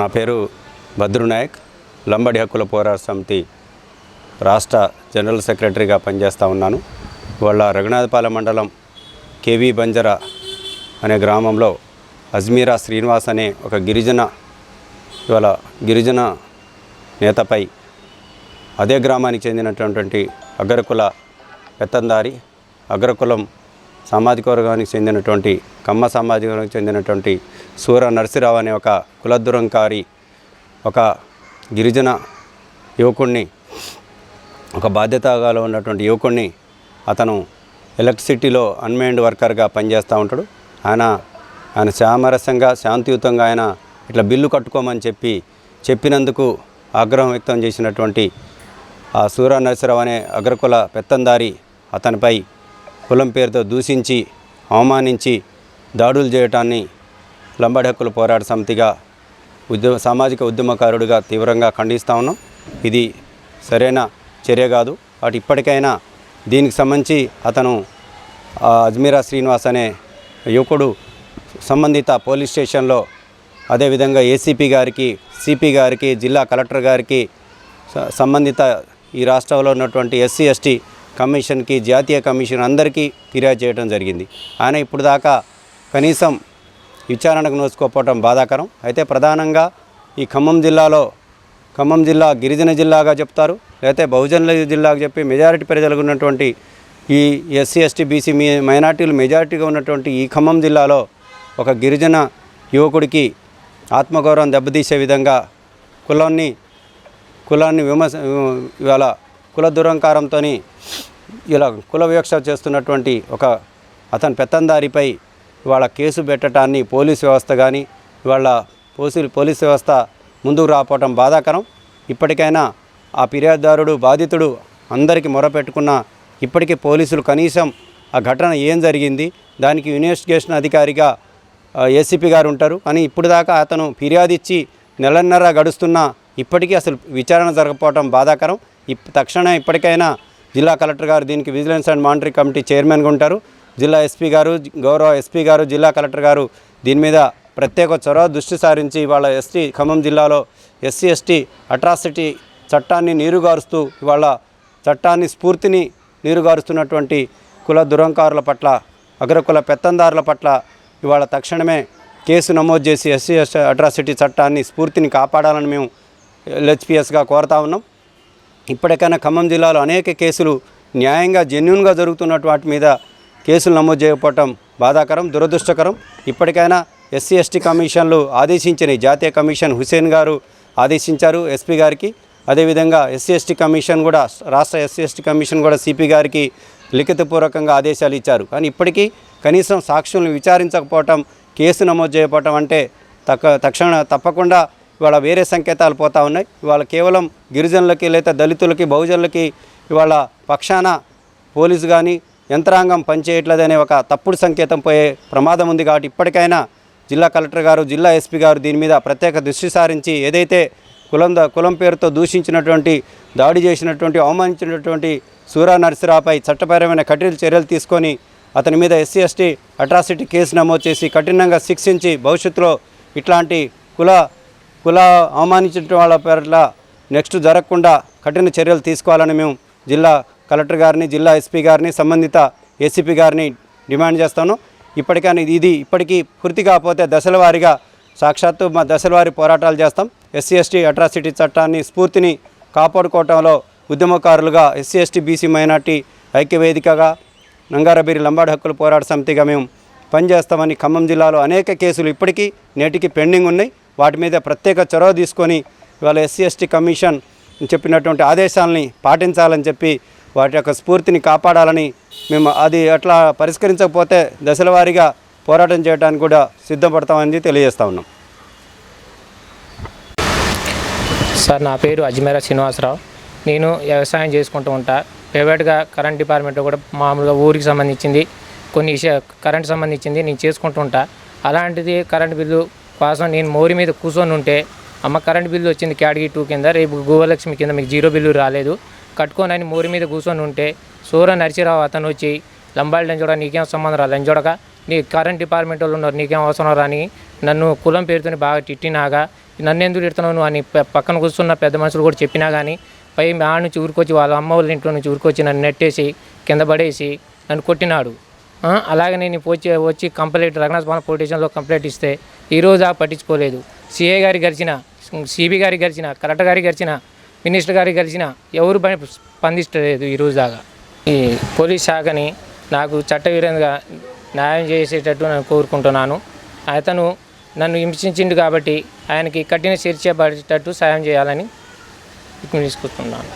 నా పేరు భద్రునాయక్ లంబడి హక్కుల పోరాట సమితి రాష్ట్ర జనరల్ సెక్రటరీగా పనిచేస్తూ ఉన్నాను. వాళ్ళ రఘునాథపాలెం మండలం కేవీ బంజర అనే గ్రామంలో అజ్మీరా శ్రీనివాస్ అనే ఒక గిరిజన ఇవాళ గిరిజన నేతపై అదే గ్రామానికి చెందినటువంటి అగ్రకుల పెత్తందారి అగ్రకులం సామాజిక వర్గానికి చెందినటువంటి కమ్మ సామాజిక వర్గానికి చెందినటువంటి సూర నర్సిరావు అనే ఒక కులదురంకారి ఒక గిరిజన యువకుణ్ణి ఒక బాధ్యతగాలో ఉన్నటువంటి యువకుణ్ణి అతను ఎలక్ట్రిసిటీలో అన్మైండ్ వర్కర్గా పనిచేస్తూ ఉంటాడు. ఆయన ఆయన సామరస్యంగా శాంతియుతంగా ఆయన ఇట్లా బిల్లు కట్టుకోమని చెప్పి చెప్పినందుకు ఆగ్రహం వ్యక్తం చేసినటువంటి ఆ సూర నరసరావు అనే అగ్రకుల పెత్తందారి అతనిపై కులం పేరుతో దూషించి అవమానించి దాడులు చేయటాన్ని లంబాడి హక్కుల పోరాట సమితిగా ఉద్యమ సామాజిక ఉద్యమకారుడిగా తీవ్రంగా ఖండిస్తూ ఉన్నాం. ఇది సరైన చర్య కాదు. వాటి ఇప్పటికైనా దీనికి సంబంధించి అతను అజ్మీరా శ్రీనివాస్ అనే యువకుడు సంబంధిత పోలీస్ స్టేషన్లో అదేవిధంగా ఏసీపీ గారికి సిపి గారికి జిల్లా కలెక్టర్ గారికి సంబంధిత ఈ రాష్ట్రంలో ఉన్నటువంటి ఎస్సీ ఎస్టీ కమిషన్కి జాతీయ కమిషన్ అందరికీ ఫిర్యాదు చేయడం జరిగింది. ఆయన ఇప్పుడు దాకా కనీసం విచారణకు నోచుకోకపోవటం బాధాకరం. అయితే ప్రధానంగా ఈ ఖమ్మం జిల్లాలో ఖమ్మం జిల్లా గిరిజన జిల్లాగా చెప్తారు. లేకపోతే బహుజనుల జిల్లాగా చెప్పి మెజారిటీ ప్రజలకు ఉన్నటువంటి ఈ ఎస్సీ ఎస్టీ బీసీ మీ మైనార్టీలు మెజారిటీగా ఉన్నటువంటి ఈ ఖమ్మం జిల్లాలో ఒక గిరిజన యువకుడికి ఆత్మగౌరవం దెబ్బతీసే విధంగా కులాన్ని కులాన్ని విమర్శ ఇవాళ కుల దురంకారంతో ఇలా కుల వివక్ష చేస్తున్నటువంటి ఒక అతని పెత్తందారిపై వాళ్ళ కేసు పెట్టడాన్ని పోలీస్ వ్యవస్థ కానీ వాళ్ళ పోలీసు పోలీస్ వ్యవస్థ ముందుకు రాపోవటం బాధాకరం. ఇప్పటికైనా ఆ ఫిర్యాదుదారుడు బాధితుడు అందరికీ మొరపెట్టుకున్న ఇప్పటికీ పోలీసులు కనీసం ఆ ఘటన ఏం జరిగింది? దానికి ఇన్వెస్టిగేషన్ అధికారిగా ఏసీపీ గారు ఉంటారు. కానీ ఇప్పుడు దాకా అతను ఫిర్యాదు ఇచ్చి నెలన్నర గడుస్తున్నా ఇప్పటికీ అసలు విచారణ జరగపోవటం బాధాకరం. ఇప్ తక్షణ ఇప్పటికైనా జిల్లా కలెక్టర్ గారు దీనికి విజిలెన్స్ అండ్ మానిటరింగ్ కమిటీ చైర్మన్గా ఉంటారు. జిల్లా ఎస్పీ గారు గౌరవ ఎస్పీ గారు జిల్లా కలెక్టర్ గారు దీని మీద ప్రత్యేక చొరవ దృష్టి సారించి ఇవాళ ఎస్టీ ఖమ్మం జిల్లాలో ఎస్సీ ఎస్టీ అట్రాసిటీ చట్టాన్ని నీరుగారుస్తూ ఇవాళ చట్టాన్ని స్ఫూర్తిని నీరుగారుస్తున్నటువంటి కుల దురంకారుల పట్ల అగ్రకుల పెత్తందారుల పట్ల ఇవాళ తక్షణమే కేసు నమోదు చేసి ఎస్సీ అట్రాసిటీ చట్టాన్ని స్ఫూర్తిని కాపాడాలని మేము ఎల్హెచ్పిఎస్గా కోరుతా ఉన్నాం. ఇప్పటికైనా ఖమ్మం జిల్లాలో అనేక కేసులు న్యాయంగా జెన్యున్గా జరుగుతున్నట్టు వాటి మీద కేసులు నమోదు చేయకపోవటం బాధాకరం దురదృష్టకరం. ఇప్పటికైనా ఎస్సీ ఎస్టీ కమిషన్లు ఆదేశించిన జాతీయ కమిషన్ హుసేన్ గారు ఆదేశించారు ఎస్పీ గారికి. అదేవిధంగా ఎస్సీ ఎస్టీ కమిషన్ కూడా రాష్ట్ర ఎస్సీ ఎస్టీ కమిషన్ కూడా సిపి గారికి లిఖితపూర్వకంగా ఆదేశాలు ఇచ్చారు. కానీ ఇప్పటికీ కనీసం సాక్షులను విచారించకపోవటం కేసు నమోదు చేయకపోవటం అంటే తక్క తక్షణ తప్పకుండా ఇవాళ వేరే సంకేతాలు పోతా ఉన్నాయి. ఇవాళ కేవలం గిరిజనులకి లేదా దళితులకి బహుజనులకి ఇవాళ పక్షాన పోలీసు కానీ యంత్రాంగం పనిచేయట్లేదనే ఒక తప్పుడు సంకేతం పోయే ప్రమాదం ఉంది కాబట్టి ఇప్పటికైనా జిల్లా కలెక్టర్ గారు జిల్లా ఎస్పీ గారు దీని మీద ప్రత్యేక దృష్టి సారించి ఏదైతే కులం కులం పేరుతో దూషించినటువంటి దాడి చేసినటువంటి అవమానించినటువంటి సూరా నరసిరావుపై చట్టపరమైన కఠిన చర్యలు తీసుకొని అతని మీద ఎస్సీ ఎస్టీ అట్రాసిటీ కేసు నమోదు చేసి కఠినంగా శిక్షించి భవిష్యత్తులో ఇట్లాంటి కుల కుల అవమానించిన వాళ్ళ పేరట్ల నెక్స్ట్ జరగకుండా కఠిన చర్యలు తీసుకోవాలని మేము జిల్లా కలెక్టర్ గారిని జిల్లా ఎస్పీ గారిని సంబంధిత ఏసీపీ గారిని డిమాండ్ చేస్తాను. ఇప్పటికైనా ఇది- ఇది ఇప్పటికీ పూర్తి కాకపోతే దశల వారీగా సాక్షాత్తు మా దశల వారి పోరాటాలు చేస్తాం. ఎస్సీ ఎస్టీ అట్రాసిటీ చట్టాన్ని స్ఫూర్తిని కాపాడుకోవటంలో ఉద్యమకారులుగా ఎస్సీ ఎస్టీ బీసీ మైనార్టీ ఐక్యవేదికగా నంగారబీరి లంబాడి హక్కుల పోరాట సమితిగా మేము పనిచేస్తామని ఖమ్మం జిల్లాలో అనేక కేసులు ఇప్పటికీ నేటికి పెండింగ్ ఉన్నాయి. వాటి మీద ప్రత్యేక చొరవ తీసుకొని ఇవాళ ఎస్సీ ఎస్టీ కమిషన్ చెప్పినటువంటి ఆదేశాలని పాటించాలని చెప్పి వాటి యొక్క స్ఫూర్తిని కాపాడాలని మేము అది అట్లా పరిష్కరించకపోతే దశల వారీగా పోరాటం చేయడానికి కూడా సిద్ధపడతామని తెలియజేస్తా ఉన్నాం. సార్ నా పేరు అజ్మేరా శ్రీనివాసరావు. నేను వ్యవసాయం చేసుకుంటూ ఉంటా. ప్రైవేట్గా కరెంట్ డిపార్ట్మెంట్లో కూడా మామూలుగా ఊరికి సంబంధించింది కొన్ని కరెంట్ సంబంధించింది నేను చేసుకుంటూ ఉంటా. అలాంటిది కరెంట్ బిల్లు కోసం నేను మోరి మీద కూర్చొని ఉంటే అమ్మ కరెంట్ బిల్లు వచ్చింది క్యాటగిరీ టూ కింద రేపు గోవలక్ష్మి కింద మీకు జీరో బిల్లు రాలేదు. కట్టుకొని అని మోరి మీద కూర్చొని ఉంటే సూర నరసిరావు అతను వచ్చి లంబాడి లంచోడ నీకేం సంబంధం రా లంచోడక. నీ కరెంట్ డిపార్ట్మెంట్ వాళ్ళు ఉన్నారు నీకేం అవసరం రాని నన్ను కులం పేరుతోని బాగా తిట్టినాగా. నన్ను ఎందుకు తిడుతున్నావు అని పక్కన కూర్చున్న పెద్ద మనుషులు కూడా చెప్పినా కానీ పై మా నుంచి ఊరికొచ్చి వాళ్ళ అమ్మ వాళ్ళ ఇంట్లో నుంచి ఊరికొచ్చి నన్ను నెట్టేసి కింద పడేసి నన్ను కొట్టినాడు. అలాగే నేను వచ్చి వచ్చి కంప్లైంట్ రఘునాథపాలెం పోలీస్ స్టేషన్లో కంప్లైంట్ ఇస్తే ఈరోజు ఆ పట్టించుకోలేదు. సిఏ గారి గడిచిన సిబి గారి గడిచిన కలెక్టర్ గారి గడిచిన మినిస్టర్ గారి గడిచిన ఎవరు పని స్పందిస్తలేదు ఈరోజు దాకా. ఈ పోలీస్ శాఖని నాకు చట్టవిరంగా న్యాయం చేసేటట్టు నేను కోరుకుంటున్నాను. అతను నన్ను హింసించిండు కాబట్టి ఆయనకి కఠిన శిక్ష పడేటట్టు సాయం చేయాలని తీసుకుంటున్నాను